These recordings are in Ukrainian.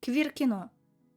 Квір-кіно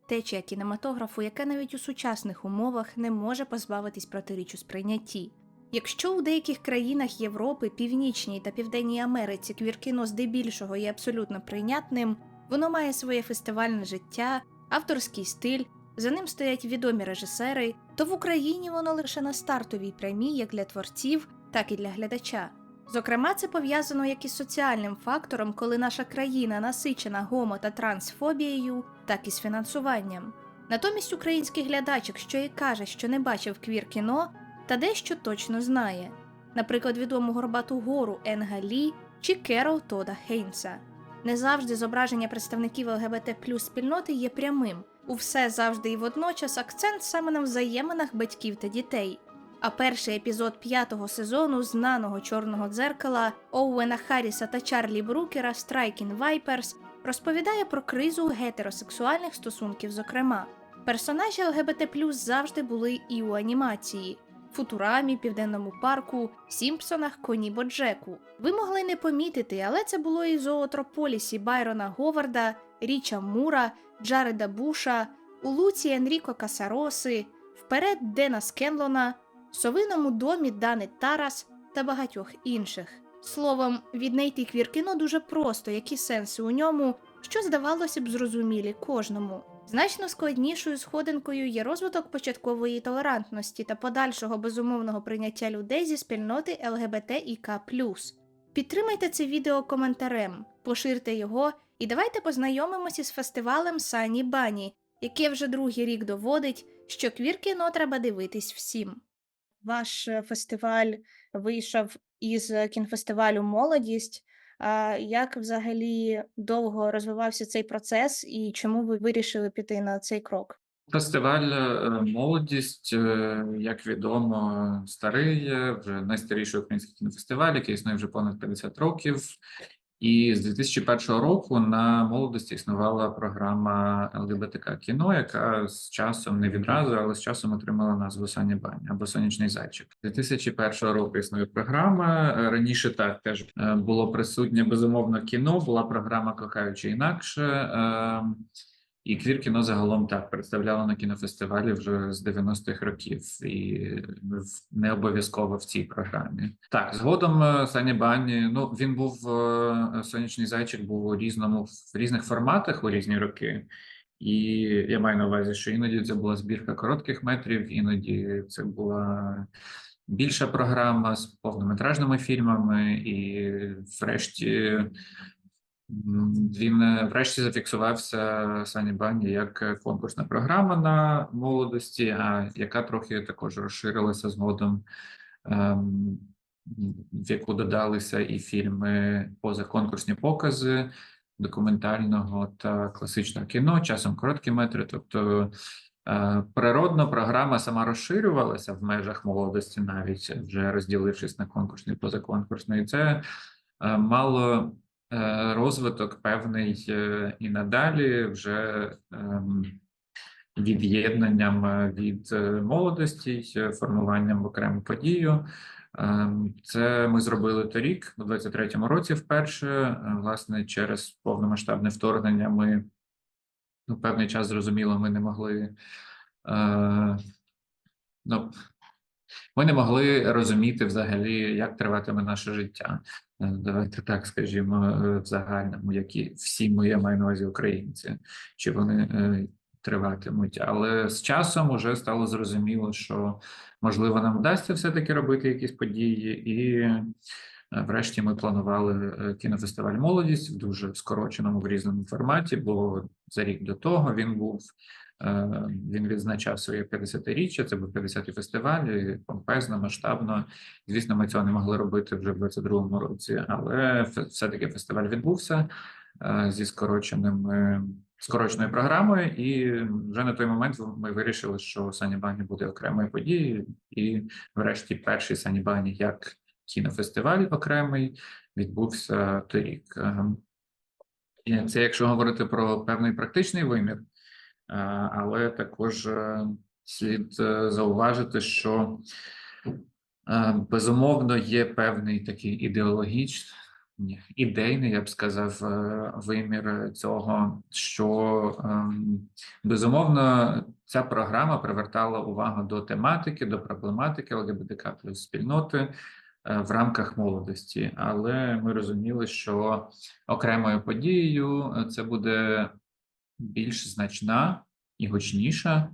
течія кінематографу, яке навіть у сучасних умовах не може позбавитись протиріч у сприйнятті. Якщо у деяких країнах Європи, Північній та Південній Америці квір-кіно здебільшого є абсолютно прийнятним, воно має своє фестивальне життя, авторський стиль, за ним стоять відомі режисери, то в Україні воно лише на стартовій прямій як для творців, так і для глядача. Зокрема, це пов'язано як із соціальним фактором, коли наша країна насичена гомо та трансфобією, так і з фінансуванням. Натомість український глядач, якщо і каже, що не бачив квір кіно, та дещо точно знає, наприклад, відому горбату гору Енга Лі чи Керол Тода Хейнса. Не завжди зображення представників ЛГБТ плюс спільноти є прямим. У все завжди і водночас акцент саме на взаєминах батьків та дітей. А перший епізод п'ятого сезону знаного чорного дзеркала Оуена Харріса та Чарлі Брукера Striking Vipers розповідає про кризу гетеросексуальних стосунків, зокрема. Персонажі ЛГБТ завжди були і у анімації. Футурамі, Південному парку, Сімпсонах, Коні Боджеку. Ви могли не помітити, але це було і зоотрополісі Байрона Говарда, Річа Мура, Джареда Буша, у Луці Енріко Касароси, вперед Дена Скенлона, Совиному домі Дани Тарас та багатьох інших. Словом, віднайти квір-кіно дуже просто, які сенси у ньому, що здавалося б зрозумілі кожному. Значно складнішою сходинкою є розвиток початкової толерантності та подальшого безумовного прийняття людей зі спільноти ЛГБТІК. Підтримайте це відео коментарем, поширте його і давайте познайомимося із фестивалем Сані Бані, яке вже другий рік доводить, що квір-кіно треба дивитись всім. Ваш е, фестиваль вийшов із е, кінфестивалю Молодість. Як взагалі довго розвивався цей процес, і чому ви вирішили піти на цей крок? Фестиваль е, молодість, е, як відомо, старий, вже найстаріший український кінофестиваль, який існує вже понад 50 років. І з 2001 року на молодості існувала програма ЛГБТК кіно, яка з часом не відразу, але з часом отримала назву Саня Бань або Сонячний зайчик. З 2001 року існує програма. Раніше так теж е, було присутнє безумовно кіно. Була програма Кохаючи інакше. І квір кіно загалом так представляло на кінофестивалі вже з 90-х років, і не обов'язково в цій програмі. Так, згодом е, Саня Бані, ну він був е, сонячний зайчик, був у різному в різних форматах у різні роки. І я маю на увазі, що іноді це була збірка коротких метрів, іноді це була більша програма з повнометражними фільмами, і врешті він е, врешті зафіксувався Сані Бані як конкурсна програма на молодості, а яка трохи також розширилася згодом, ем, в яку додалися і фільми позаконкурсні покази документального та класичного кіно, часом короткі метри. Тобто е, природно програма сама розширювалася в межах молодості, навіть вже розділившись на конкурсний і позаконкурсний. Це е, мало розвиток певний е, і надалі вже. ем, Від'єднанням е, від е, молодості, е, формуванням в окрему подію. Ем, Це ми зробили торік, у 23-му році, вперше. Е, Власне, через повномасштабне вторгнення ми ну, певний час зрозуміло, ми не могли. Е, ну, ми не могли розуміти взагалі, як триватиме наше життя. Е, Давайте так скажімо, е, в загальному, які всі ми, я маю на увазі українці, чи вони е, триватимуть. Але з часом вже стало зрозуміло, що можливо нам вдасться все-таки робити якісь події, і врешті ми планували кінофестиваль Молодість в дуже скороченому в різному форматі, бо за рік до того він був. Е, Він відзначав своє 50-річчя, це був 50-й фестиваль, помпезно, масштабно. Звісно, ми цього не могли робити вже в 22-му році, але все-таки фестиваль відбувся е, зі скороченим е, скороченою програмою, і вже на той момент ми вирішили, що Сані Бані буде окремою подією, і врешті перший Сані Бані як кінофестиваль окремий відбувся торік. Це якщо говорити про певний практичний вимір, але також е, слід е, зауважити, що е, безумовно є певний такий ідеологічний ідейний, я б сказав, е, вимір цього, що ем, безумовно ця програма привертала увагу до тематики, до проблематики ЛГБТК плюс спільноти е, в рамках молодості. Але ми розуміли, що окремою подією е, це буде більш значна і гучніша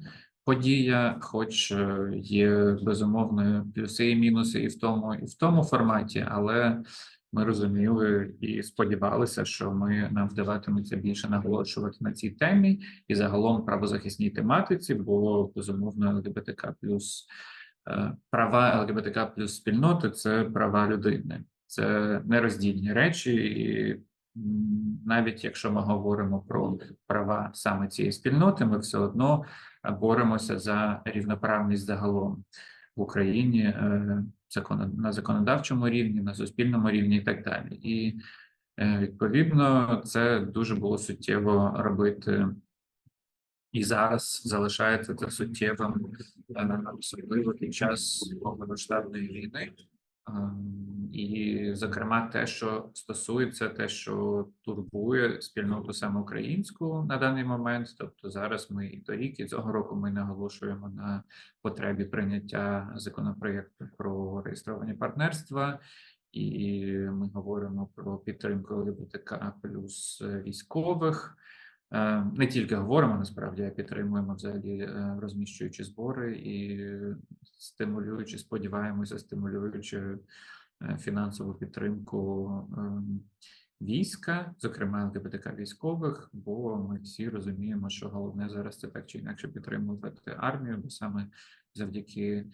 подія, хоч е, є безумовно плюси і мінуси і в тому, і в тому форматі, але ми розуміли і сподівалися, що ми нам вдаватиметься більше наголошувати на цій темі і загалом правозахисній тематиці, бо безумовно ЛГБТК плюс е, права ЛГБТК плюс спільноти це права людини, це нероздільні речі, і навіть якщо ми говоримо про права саме цієї спільноти, ми все одно боремося за рівноправність загалом в Україні е, на законодавчому рівні, на суспільному рівні і так далі. І е, відповідно це дуже було суттєво робити. І зараз залишається це суттєвим, е, особливо під час повномасштабної війни. Ем, І, зокрема, те, що стосується те, що турбує спільноту саме українську на даний момент. Тобто зараз ми і торік, і цього року ми наголошуємо на потребі прийняття законопроєкту про реєстровані партнерства, і ми говоримо про підтримку ЛГБТК плюс військових. Е, Не тільки говоримо насправді, а підтримуємо взагалі е, розміщуючи збори і стимулюючи, сподіваємося, стимулюючи е, фінансову підтримку ем, війська, зокрема ЛГБТК військових, бо ми всі розуміємо, що головне зараз це так чи інакше підтримувати армію, бо саме завдяки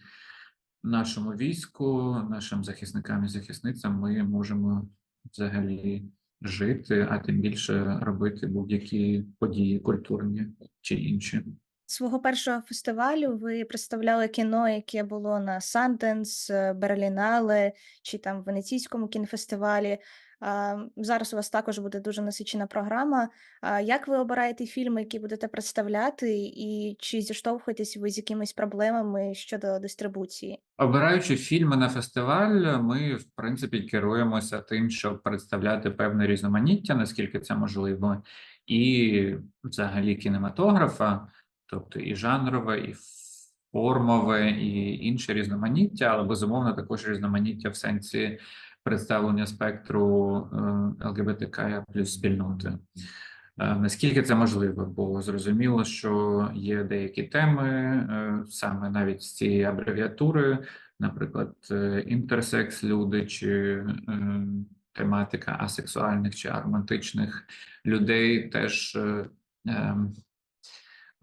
нашому війську, нашим захисникам і захисницям ми можемо взагалі жити, а тим більше робити будь-які події культурні чи інші. Свого першого фестивалю ви представляли кіно, яке було на Sundance, е, Берлінале чи там Венеційському кінофестивалі. Зараз у вас також буде дуже насичена програма. Як ви обираєте фільми, які будете представляти, і чи зіштовхуєтесь ви з якимись проблемами щодо дистрибуції? Обираючи фільми на фестиваль, ми в принципі керуємося тим, щоб представляти певне різноманіття, наскільки це можливо, і взагалі кінематографа, тобто і жанрове, і формове, і інше різноманіття, але безумовно також різноманіття в сенсі представлення спектру е, ЛГБТК плюс спільноти. Е, Наскільки це можливо? Бо зрозуміло, що є деякі теми, е, саме навіть з цієї абревіатури, наприклад, інтерсекс люди чи тематика асексуальних чи аромантичних людей теж ем,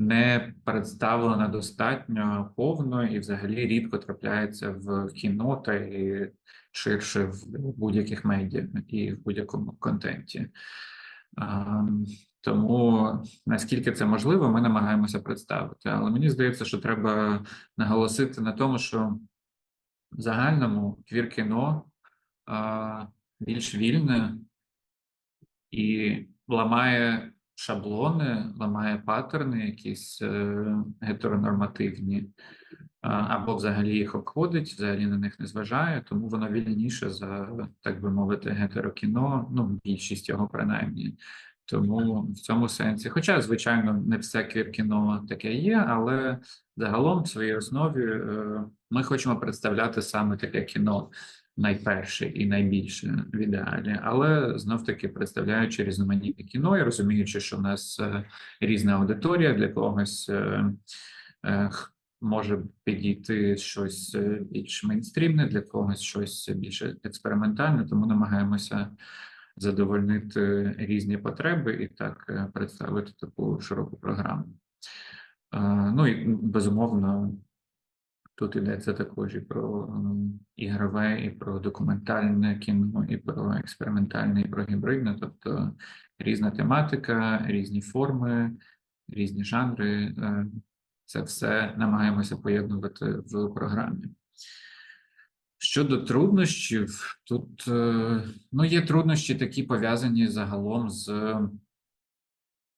не представлена достатньо повно і взагалі рідко трапляється в кіно та і ширше в будь-яких медіа і в будь-якому контенті. Тому наскільки це можливо, ми намагаємося представити. Але мені здається, що треба наголосити на тому, що в загальному квір-кіно більш вільне і ламає шаблони, ламає паттерни, якісь е, гетеронормативні, або взагалі їх обходить, взагалі на них не зважає, тому воно вільніше за, так би мовити, гетерокіно, ну, більшість його принаймні. Тому в цьому сенсі, хоча, звичайно, не все квір-кіно таке є, але загалом в своїй основі е, ми хочемо представляти саме таке кіно найперше і найбільше в ідеалі, але знов таки представляючи різноманітне кіно і розуміючи, що в нас е, різна аудиторія для когось е, е, може підійти щось більш мейнстрімне, для когось щось більш експериментальне, тому намагаємося задовольнити різні потреби і так представити таку широку програму. Ну і безумовно, тут йдеться також і про ігрове, і про документальне кіно, і про експериментальне, і про гібридне, тобто різна тематика, різні форми, різні жанри. е, Це все намагаємося поєднувати в програмі. Щодо труднощів, тут е, ну, є труднощі такі пов'язані загалом з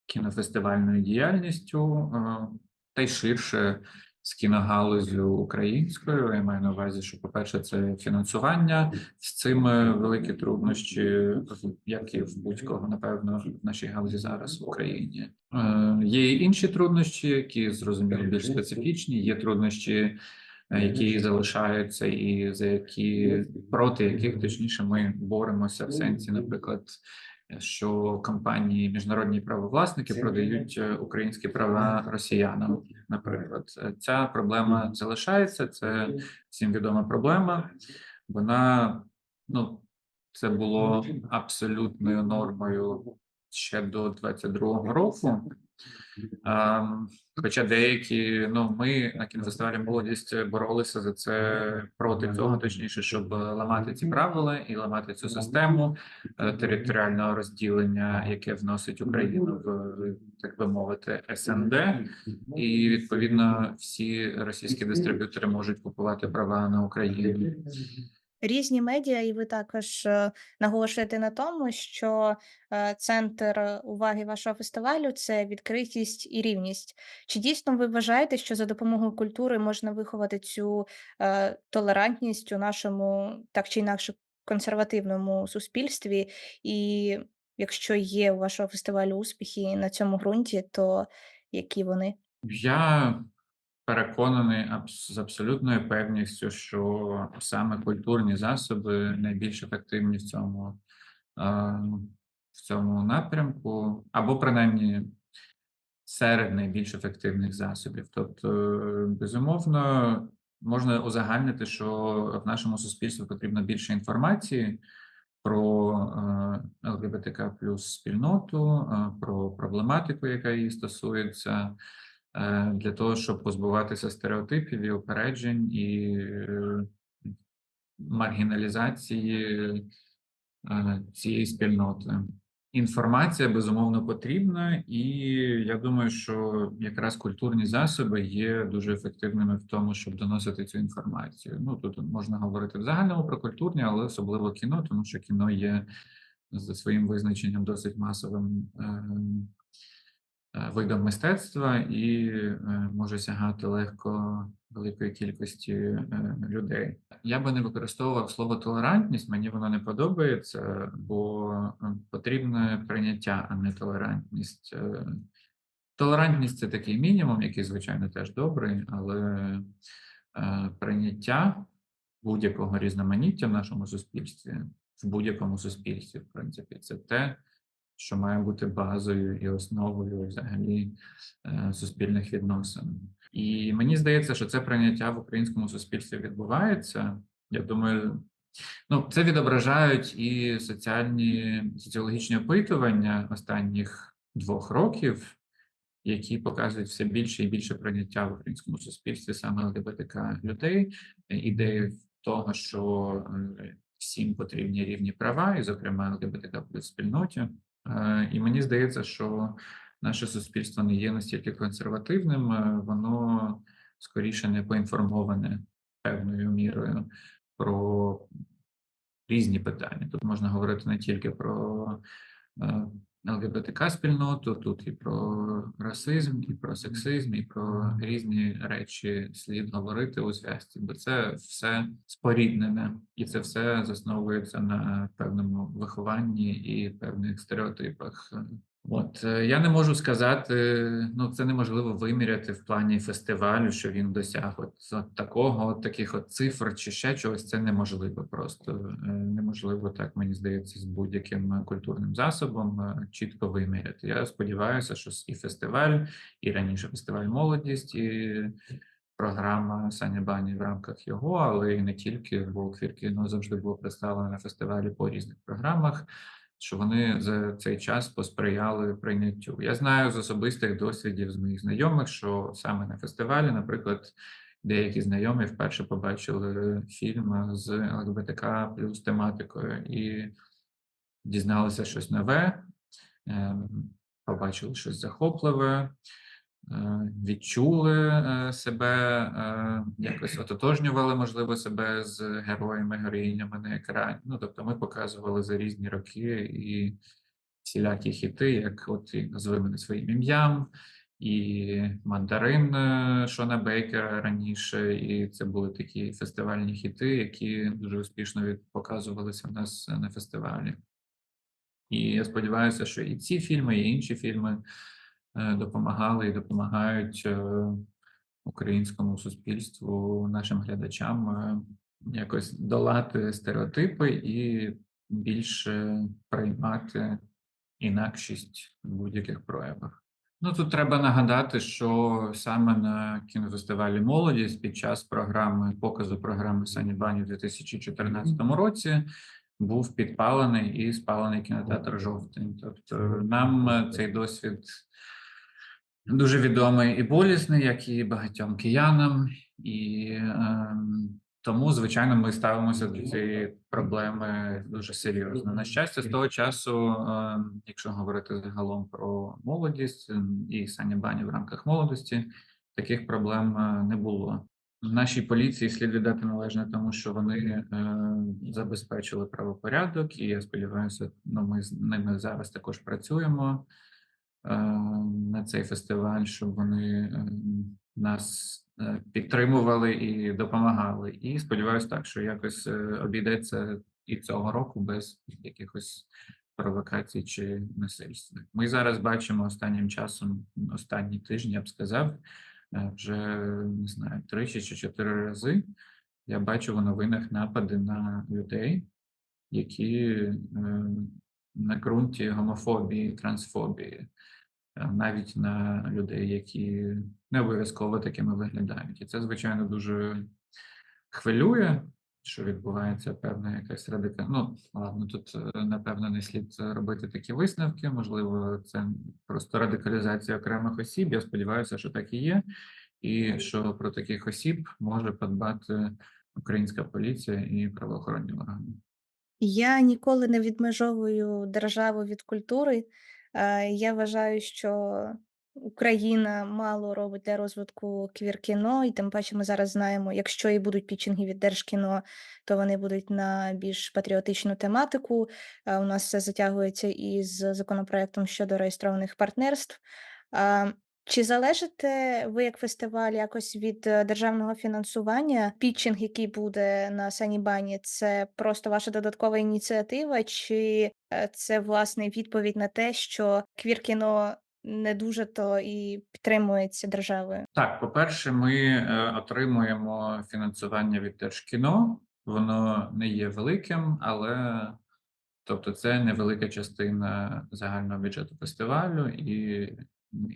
кінофестивальною діяльністю, е, та й ширше з кіногалузю українською. Я маю на увазі, що, по-перше, це фінансування з цим е, великі труднощі, як і в будь-кого, напевно, в нашій галузі зараз в Україні. Е, Є інші труднощі, які зрозуміло більш специфічні. Є труднощі, е, які залишаються, і за які проти яких точніше ми боремося в сенсі, наприклад. Що компанії міжнародні правовласники продають е, українські права росіянам, наприклад, Е, ця проблема залишається. Це всім відома проблема. Вона ну це було абсолютною нормою ще до 22-го року. Ем, Хоча деякі, ну ми на кінофестивалі молодість боролися за це проти цього, точніше, щоб ламати ці правила і ламати цю систему е, територіального розділення, яке вносить Україну в так би мовити СНД, і відповідно всі російські дистриб'ютори можуть купувати права на Україну. Різні медіа, і ви також е, наголошуєте на тому, що е, центр уваги вашого фестивалю це відкритість і рівність. Чи дійсно ви вважаєте, що за допомогою культури можна виховати цю е, толерантність у нашому так чи інакше консервативному суспільстві? І якщо є у вашого фестивалю успіхи на цьому ґрунті, то які вони? Я переконаний з абсолютною певністю, що саме культурні засоби найбільш ефективні в цьому, е, в цьому напрямку, або принаймні серед найбільш ефективних засобів. Тобто, безумовно, можна узагальнити, що в нашому суспільстві потрібно більше інформації про е, ЛГБТК плюс спільноту, е, про проблематику, яка її стосується, для того, щоб позбуватися стереотипів і упереджень і е, маргіналізації е, цієї спільноти. Інформація безумовно потрібна, і я думаю, що якраз культурні засоби є дуже ефективними в тому, щоб доносити цю інформацію. Ну тут можна говорити в загальному про культурні, але особливо кіно, тому що кіно є за своїм визначенням досить масовим е, видом мистецтва і е, може сягати легко великої кількості е, людей. Я би не використовував слово толерантність, мені воно не подобається, бо е, потрібне прийняття, а не толерантність. Е, Толерантність це такий мінімум, який, звичайно, теж добрий, але е, прийняття будь-якого різноманіття в нашому суспільстві, в будь-якому суспільстві, в принципі, це те, що має бути базою і основою взагалі е, суспільних відносин. І мені здається, що це прийняття в українському суспільстві відбувається. Я думаю, ну це відображають і соціальні соціологічні опитування останніх двох років, які показують все більше і більше прийняття в українському суспільстві саме ЛГБТК людей, ідеї того, що е, всім потрібні рівні права, і, зокрема, ЛГБТК плюс спільноті. Е, І мені здається, що наше суспільство не є настільки консервативним, е, воно скоріше не поінформоване певною мірою про різні питання. Тут можна говорити не тільки про е, ЛГБТК спільноту, тут і про расизм, і про сексизм, і про різні речі слід говорити у зв'язці, бо це все споріднене, і це все засновується на певному вихованні і певних стереотипах. От е, я не можу сказати, ну це неможливо виміряти в плані фестивалю, що він досяг от, от такого, от таких от цифр чи ще чогось. Це неможливо просто Е, неможливо так, мені здається, з будь-яким культурним засобом е, чітко виміряти. Я сподіваюся, що і фестиваль, і раніше фестиваль молодість, і програма Саня Бані в рамках його, але і не тільки, бо квір кіно завжди було представлено на фестивалі по різних програмах що вони за цей час посприяли прийняттю. Я знаю з особистих досвідів з моїх знайомих, що саме на фестивалі, наприклад, деякі знайомі вперше побачили фільм з ЛГБТК плюс тематикою і дізналися щось нове, ем, побачили щось захопливе. Е, Відчули е, себе, е, якось ототожнювали, можливо, себе з героями, героїнями на екрані. Ну, тобто, ми показували за різні роки і всілякі хіти, як от і назви мене своїм ім'ям, і Мандарин Шона Бейкера раніше, і це були такі фестивальні хіти, які дуже успішно показувалися в нас на фестивалі. І я сподіваюся, що і ці фільми, і інші фільми допомагали і допомагають е, українському суспільству, нашим глядачам е, якось долати стереотипи і більше приймати інакшість в будь-яких проявах. Ну тут треба нагадати, що саме на кінофестивалі Молодість під час програми показу програми Сані Бані у 2014 році був підпалений і спалений кінотеатр Жовтень. Тобто нам е, цей досвід дуже відомий і болісний, як і багатьом киянам, і ем, тому, звичайно, ми ставимося до цієї проблеми дуже серйозно. На щастя, з того часу, ем, якщо говорити загалом про молодість ем, і Саня Бані в рамках молодості, таких проблем е, не було. Нашій поліції слід віддати належне тому, що вони е, забезпечили правопорядок, і я сподіваюся, ну ми з ними зараз також працюємо е, на цей фестиваль, щоб вони е, нас е, підтримували і допомагали. І сподіваюся, так що якось е, обійдеться і цього року без якихось провокацій чи насильства. Ми зараз бачимо останнім часом, останні тижні, я б сказав, е, вже не знаю, тричі чи чотири рази. Я бачу в новинах напади на людей, які е, на ґрунті гомофобії, трансфобії, е, навіть на людей, які не обов'язково такими виглядають. І це, звичайно, дуже хвилює, що відбувається певна якась радика. Ну, ладно, тут е, напевно не слід робити такі висновки. Можливо, це просто радикалізація окремих осіб. Я сподіваюся, що так і є, і що про таких осіб може подбати українська поліція і правоохоронні органи. Я ніколи не відмежовую державу від культури. Я вважаю, що Україна мало робить для розвитку квір-кіно, і тим паче ми зараз знаємо, якщо і будуть пітчинги від Держкіно, то вони будуть на більш патріотичну тематику. У нас все затягується із законопроектом щодо реєстрованих партнерств. Чи залежите ви як фестиваль якось від е, державного фінансування? Пітчинг, який буде на Санібані, це просто ваша додаткова ініціатива, чи е, це власне відповідь на те, що квір-кіно не дуже то і підтримується державою? Так, по-перше, ми е, отримуємо фінансування від Держкіно. Воно не є великим, але тобто це невелика частина загального бюджету фестивалю і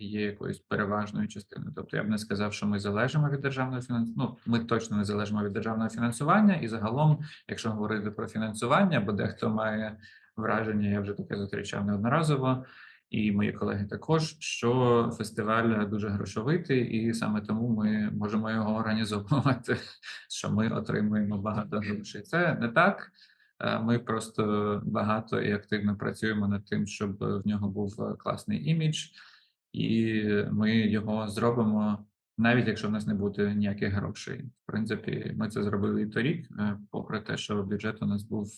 є якоюсь переважною частиною. Тобто я б не сказав, що ми залежимо від державного фінансування. Ну, ми точно не залежимо від державного фінансування, і загалом, якщо говорити про фінансування, бо дехто має враження, я вже таке зустрічав неодноразово і мої колеги також, що фестиваль дуже грошовитий, і саме тому ми можемо його організовувати, що ми отримуємо багато грошей. Це не так. Е, Ми просто багато і активно працюємо над тим, щоб в нього був класний імідж, і ми його зробимо, навіть якщо в нас не буде ніяких грошей. В принципі, ми це зробили і торік, е, попри те, що бюджет у нас був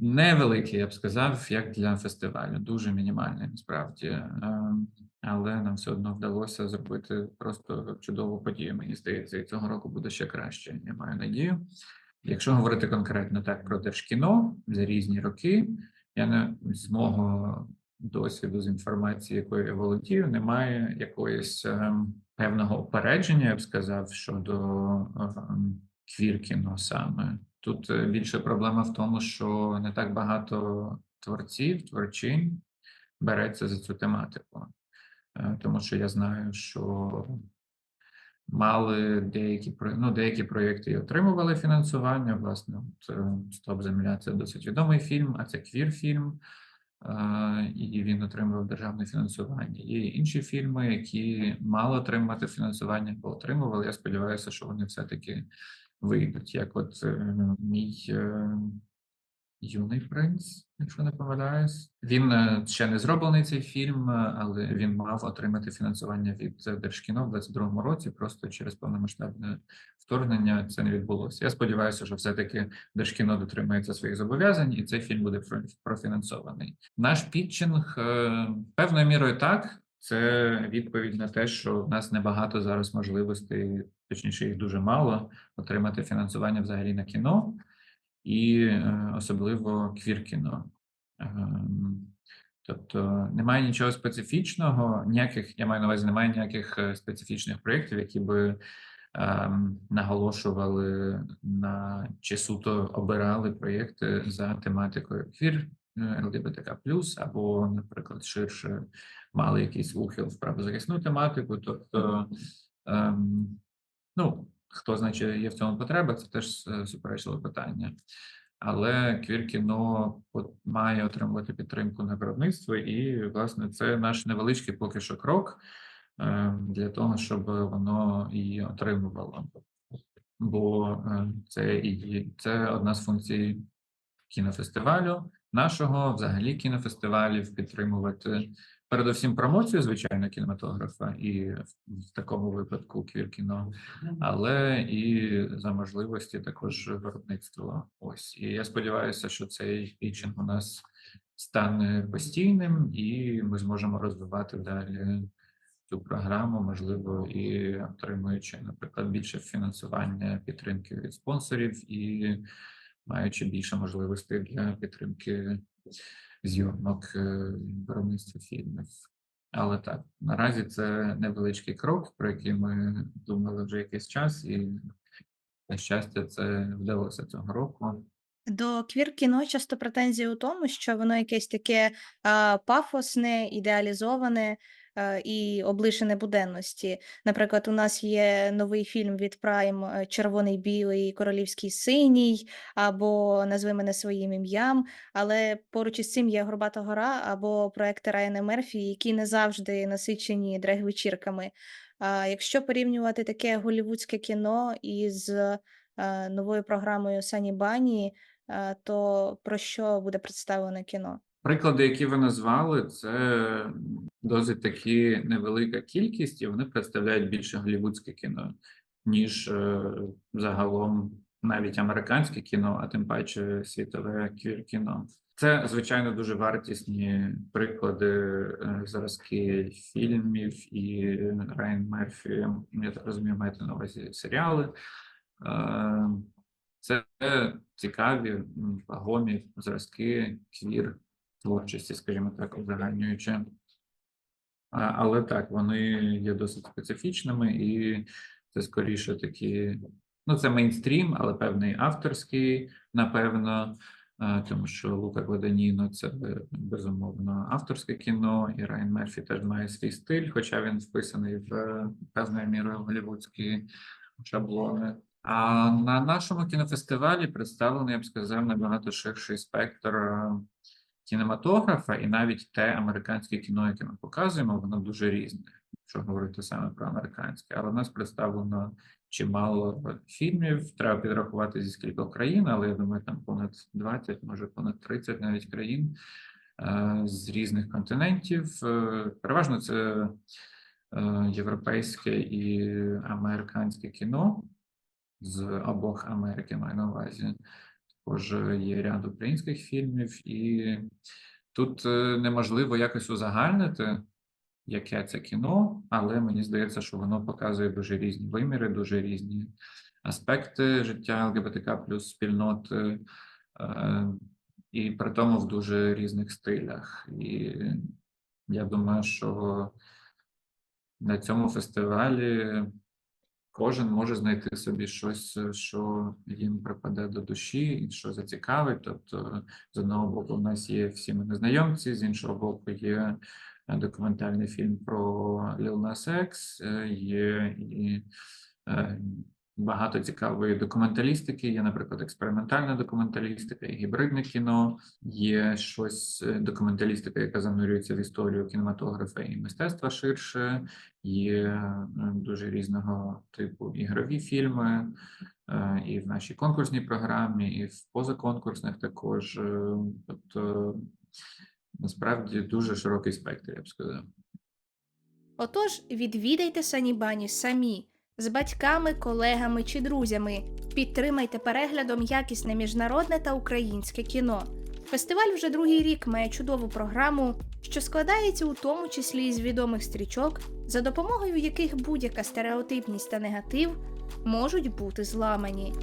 невеликий, я б сказав, як для фестивалю, дуже мінімальний насправді. Ем, Але нам все одно вдалося зробити просто чудову подію. Мені здається, і цього року буде ще краще. Я маю надію. Якщо говорити конкретно так про держкіно за різні роки, я не з мого досвіду з інформації, якою я володію, немає якоїсь ем, певного опередження, я б сказав, щодо ем, квір-кіно саме. Тут е, більше проблема в тому, що не так багато творців, творчин береться за цю тематику. Е, Тому що я знаю, що мали деякі ну, деякі проєкти отримували фінансування. Власне, от е, Стоп Земля це досить відомий фільм, а це квір-фільм, і він отримував державне фінансування. Є інші фільми, які мали отримати фінансування, бо отримували. Я сподіваюся, що вони все-таки вийдуть. Як от е, мій е, юний принц, якщо не помиляюсь. Він е, ще не зроблений цей фільм, е, але він мав отримати фінансування від Держкіно в 22-му році. Просто через повномасштабне вторгнення це не відбулося. Я сподіваюся, що все-таки Держкіно дотримується своїх зобов'язань, і цей фільм буде про- профінансований. Наш пітчинг е, певною мірою так. це відповідь на те, що в нас небагато зараз можливостей, точніше, їх дуже мало, отримати фінансування взагалі на кіно, і е, особливо квір-кіно. Ем, Тобто немає нічого специфічного, ніяких, я маю на увазі, немає ніяких е, специфічних проєктів, які би ем, наголошували на чи суто обирали проєкти за тематикою квір е, ЛГБТК+, або, наприклад, ширше мали якийсь ухил в правозахисну тематику. Тобто, ем, ну, хто знає, чи є в цьому потреба, це теж е, суперечливе питання. Але квір-кіно має отримувати підтримку на виробництво, і, власне, це наш невеличкий поки що крок е, для того, щоб воно її отримувало. Бо е, це і це одна з функцій кінофестивалю, нашого, взагалі кінофестивалів, підтримувати передусім промоцію, звичайно, кінематографа, і в, такому випадку квір-кіно, але і за можливості також виробництва. Ось і я сподіваюся, що цей пітчинг у нас стане постійним, і ми зможемо розвивати далі цю програму, можливо, і отримуючи, наприклад, більше фінансування підтримки від спонсорів і маючи більше можливостей для підтримки зйомок е, виробництва фільмів. Але так, наразі це невеличкий крок, про який ми думали вже якийсь час, і на щастя, це вдалося цього року. До квір-кіно часто претензії у тому, що воно якесь таке е, пафосне, ідеалізоване і облишене буденності. Наприклад, у нас є новий фільм від Prime е, Червоний білий, королівський синій, або Назви мене своїм ім'ям. Але поруч із цим є Горбата гора або проекти Райана Мерфі, які не завжди насичені драг-вечірками. А, якщо порівнювати таке голівудське кіно із е, новою програмою Сані Бані, е, то про що буде представлене кіно? Приклади, які ви назвали, це досить таки невелика кількість, і вони представляють більше голівудське кіно, ніж е, загалом навіть американське кіно, а тим паче світове квір-кіно. Це, звичайно, дуже вартісні приклади, е, зразки фільмів і Райан Мерфі, я так розумію, маєте на увазі серіали. Е, Це цікаві, вагомі зразки квір творчості, скажімо так, узагальнюючи. Але так, вони є досить специфічними, і це скоріше такі, ну, це мейнстрім, але певний авторський, напевно, тому що Лука Гладаніно це безумовно авторське кіно, і Райан Мерфі теж має свій стиль, хоча він вписаний в е, певною мірою голівудські шаблони. А на нашому кінофестивалі представлений, я б сказав, набагато ширший спектр е, кінематографа, і навіть те американське кіно, яке ми показуємо, воно дуже різне, якщо говорити саме про американське. Але в нас представлено чимало фільмів. Треба підрахувати зі скількох країн, але я думаю, там понад 20, може понад 30 навіть країн е, з різних континентів. Е, Переважно це е, європейське і американське кіно з обох Америки маю на увазі. Також є ряд українських фільмів, і тут е, неможливо якось узагальнити, яке це кіно, але мені здається, що воно показує дуже різні виміри, дуже різні аспекти життя ЛГБТК плюс спільноти, е, і при тому в дуже різних стилях. І я думаю, що на цьому фестивалі кожен може знайти собі щось, е, що їм припаде до душі, і що зацікавить. Тобто, з одного боку, в нас є всі ми незнайомці, з іншого боку, є е, документальний фільм про Ліл Nas X, е, є і е, багато цікавої документалістики. Є, наприклад, експериментальна документалістика, і гібридне кіно, є щось е, документалістика, яка занурюється в історію кінематографа і мистецтва ширше. Є е, дуже різного типу ігрові фільми, е, і в нашій конкурсній програмі, і в позаконкурсних також. Тобто, насправді дуже широкий спектр, я б сказав. Отож, відвідайте Санібані самі з батьками, колегами чи друзями. Підтримайте переглядом якісне міжнародне та українське кіно. Фестиваль вже другий рік має чудову програму, що складається у тому числі із відомих стрічок, за допомогою яких будь-яка стереотипність та негатив можуть бути зламані.